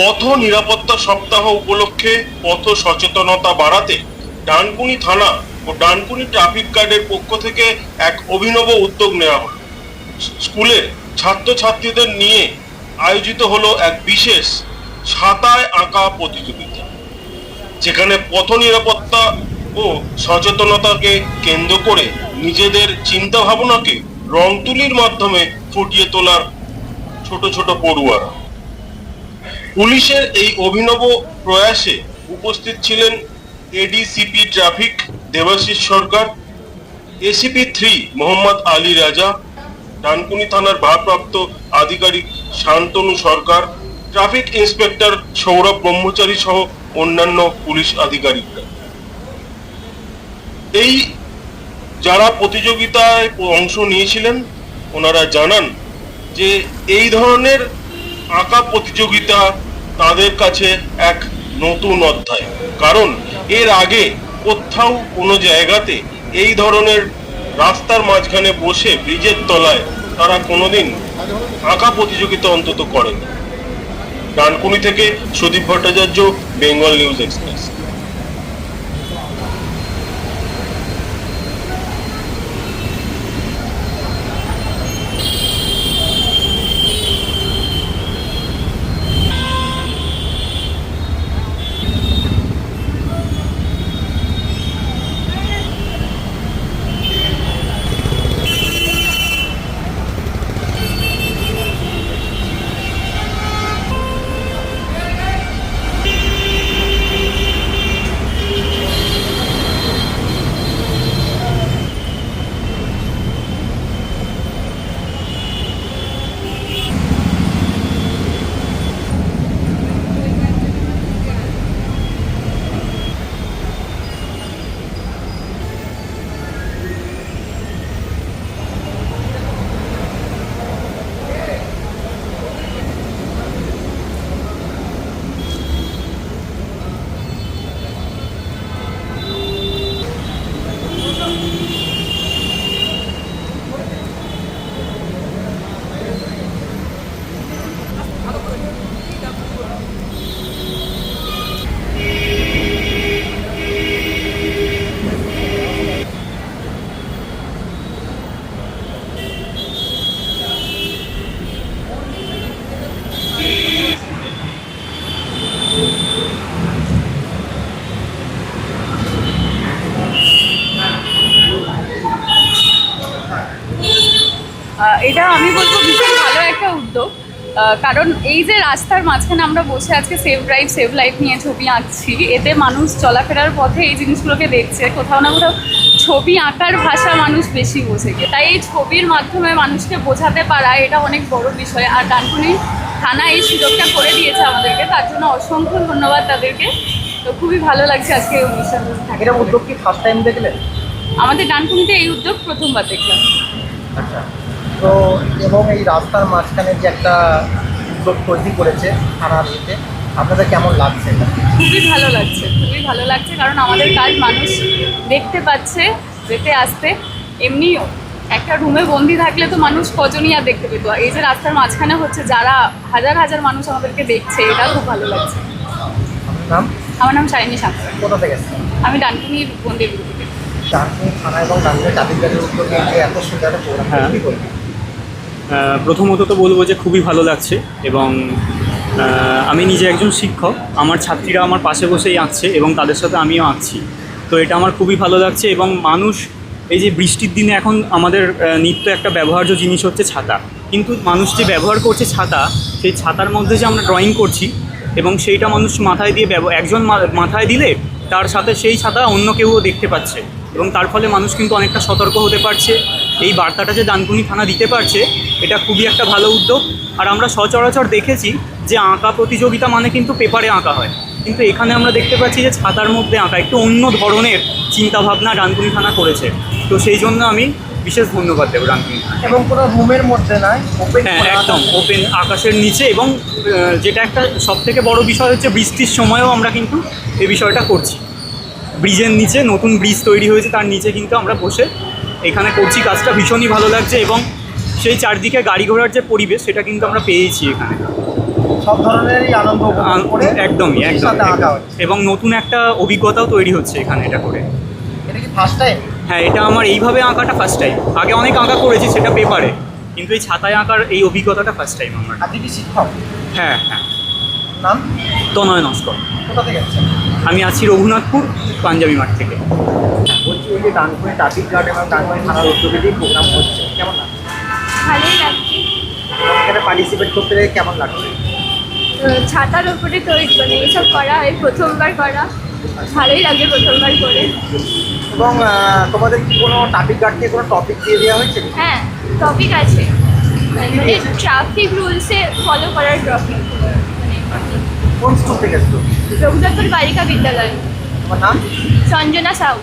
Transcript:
পথ নিরাপত্তা সপ্তাহ উপলক্ষে পথ সচেতনতা বাড়াতে ডানকুনি থানা ও ডানকুনি ট্রাফিক গার্ডের পক্ষ থেকে এক অভিনব উদ্যোগ নেওয়া হলো স্কুলের ছাত্রছাত্রীদের নিয়ে আয়োজিত হলো এক বিশেষ ছাতায় আঁকা প্রতিযোগিতা। যেখানে পথ নিরাপত্তা ও সচেতনতাকে কেন্দ্র করে নিজেদের চিন্তা ভাবনাকে রং তুলির মাধ্যমে ফুটিয়ে তোলার ছোট ছোট পড়ুয়ারা। পুলিশের এই অভিনব প্রয়াসে উপস্থিত ছিলেন ADCP traffic, Debasish Sarkar ACP three Mohammad Ali Raja, Dankuni থানার ভারপ্রাপ্ত আধিকারিক শান্তনু সরকার, ট্রাফিক ইন্সপেক্টর সৌরভ ব্রহ্মচারী সহ অন্যান্য পুলিশ আধিকারিকরা। এই যারা প্রতিযোগিতায় অংশ নিয়েছিলেন, ওনারা জানান যে এই ধরনের আঁকা প্রতিযোগিতা তাদের কাছে এক নতুন অধ্যায়। কারণ এর আগে কোথাও কোনো জায়গাতে এই ধরনের রাস্তার মাঝখানে বসে ব্রিজের তলায় তারা কোনোদিন আঁকা প্রতিযোগিতা অন্তত করেনি। ডানকুনি থেকে সুদীপ ভট্টাচার্য বেঙ্গল নিউজ এক্সপ্রেস এটা আমি বলব ভীষণ ভালো একটা উদ্যোগ। কারণ এই যে রাস্তার মাঝখানে আমরা বসে আজকে সেভ ড্রাইভ সেভ লাইফ নিয়ে ছবি আঁকছি, এতে মানুষ চলাফেরার পথে এই জিনিসগুলোকে দেখছে। কোথাও না কোথাও ছবি আঁকার ভাষা মানুষ বেশি বোঝে। তাই এই ছবির মাধ্যমে মানুষকে বোঝাতে পারা এটা অনেক বড় বিষয়। আর ডানকুনি থানা এই সুযোগটা করে দিয়েছে আমাদেরকে। তার জন্য অসংখ্য ধন্যবাদ তাদেরকে। তো খুবই ভালো লাগছে আজকে এই অনুষ্ঠানটা এটা উদ্যোগ কি ফার্স্ট টাইম দেখলেন? আমাদের ডানকুনিতে এই উদ্যোগ প্রথমবার দেখলাম। আচ্ছা। তো এবং এই রাস্তার মাঝখানে যে একটা উদ্যোগ তৈরি করেছে থানার ইয়েতে আপনাদের কেমন লাগছে? খুবই ভালো লাগছে খুবই ভালো লাগছে কারণ আমাদের কাজ মানুষ দেখতে পাচ্ছে যেতে আসতে এমনি একটা রুমে বন্দি থাকলে তো মানুষ কজনই আর দেখতে পেতো। এই যে রাস্তার মাঝখানে হচ্ছে যারা হাজার হাজার মানুষ আমাদেরকে দেখছে এটা খুব ভালো লাগছে। নাম? আমার নাম শাইনি সাঁতরা কোথা থেকে? আমি ডানকুনির বন্দি গ্রুপ থেকে। ডানকুনি থানা এবং ডানকুনি চাঁদিকারের উদ্যোগে এত সুন্দর একটা প্রোগ্রাম হ্যাঁ। কি করবেন প্রথমত তো বলব যে খুবই ভালো লাগছে এবং আমি নিজে একজন শিক্ষক। আমার ছাত্রীরা আমার পাশে বসেই আঁকছে এবং তাদের সাথে আমিও আঁকছি। তো এটা আমার খুবই ভালো লাগছে এবং মানুষ এই যে বৃষ্টির দিনে এখন আমাদের নিত্য একটা ব্যবহার্য জিনিস হচ্ছে ছাতা। কিন্তু মানুষ যে ব্যবহার করছে ছাতা, সেই ছাতার মধ্যে যে আমরা ড্রয়িং করছি এবং সেইটা মানুষ মাথায় দিয়ে একজন মাথায় দিলে তার সাথে সেই ছাতা অন্য কেউও দেখতে পাচ্ছে। এবং তার ফলে মানুষ কিন্তু অনেকটা সতর্ক হতে পারছে। এই বার্তাটা যে ডানকুনি থানা দিতে পারছে, এটা খুবই একটা ভালো উদ্যোগ। আর আমরা সচরাচর দেখেছি যে আঁকা প্রতিযোগিতা মানে কিন্তু পেপারে আঁকা হয়। কিন্তু এখানে আমরা দেখতে পাচ্ছি যে ছাতার মধ্যে আঁকা একটু অন্য ধরনের চিন্তাভাবনা ডানকুনি থানা করেছে। তো সেই জন্য আমি বিশেষ ধন্যবাদ দেবো ডানকুনি থানা এবং কোনো রুমের মধ্যে নয় ওপেন হ্যাঁ একদম ওপেন আকাশের নিচে এবং যেটা একটা সব থেকে বড় বিষয় হচ্ছে বৃষ্টির সময়ও আমরা কিন্তু এই বিষয়টা করছি। ব্রিজের নিচে নতুন ব্রিজ তৈরি হয়েছে তার নিচে কিন্তু আমরা বসে এখানে করছি কাজটা ভীষণই ভালো লাগছে এবং সেই চারদিকে গাড়ি ঘোড়ার যে পরিবেশ সেটা কিন্তু আমরা পেয়েছি এখানে। সব ধরনেরই আনন্দ করে একদমই একদম আঁকা এবং নতুন একটা অভিজ্ঞতাও তৈরি হচ্ছে এখানে এটা করে। এটা কি ফার্স্ট টাইম হ্যাঁ এটা আমার এইভাবে আঁকাটা ফার্স্ট টাইম আগে অনেক আঁকা করেছি সেটা পেপারে কিন্তু এই ছাতায় আঁকার এই অভিজ্ঞতাটা ফার্স্ট টাইম আমার। আপনি কি শিক্ষক হ্যাঁ হ্যাঁ। নাম? তনয় নস্কর। কোথা থেকে আছেন আমি আছি রঘুনাথপুর পাঞ্জাবি মাঠ থেকে। বলছি ওই যে ডানকুনি ট্রাফিক গার্ড এবং ডানকুনি থানার উদ্যোগে যে প্রোগ্রাম হচ্ছে। কেমন লাগছে? ভালোই লাগছে। এখানে পার্টিসিপেট করতে কেমন লাগছে ছাতার উপরে তো এই- মানে এইসব করা হয় প্রথমবার করা। ভালোই লাগে প্রথমবার করে। এবং তোমাদের কি কোনো ট্রাফিক গার্ড থেকে কোনো টপিক দিয়ে দেওয়া হয়েছে? হ্যাঁ টপিক আছে। মানে ট্রাফিক রুলসে ফলো করার টপিক কোন স্কুল থেকে এসছো? রঘুনাথপুর বালিকা বিদ্যালয়। নাম? সঞ্জনা সাউ।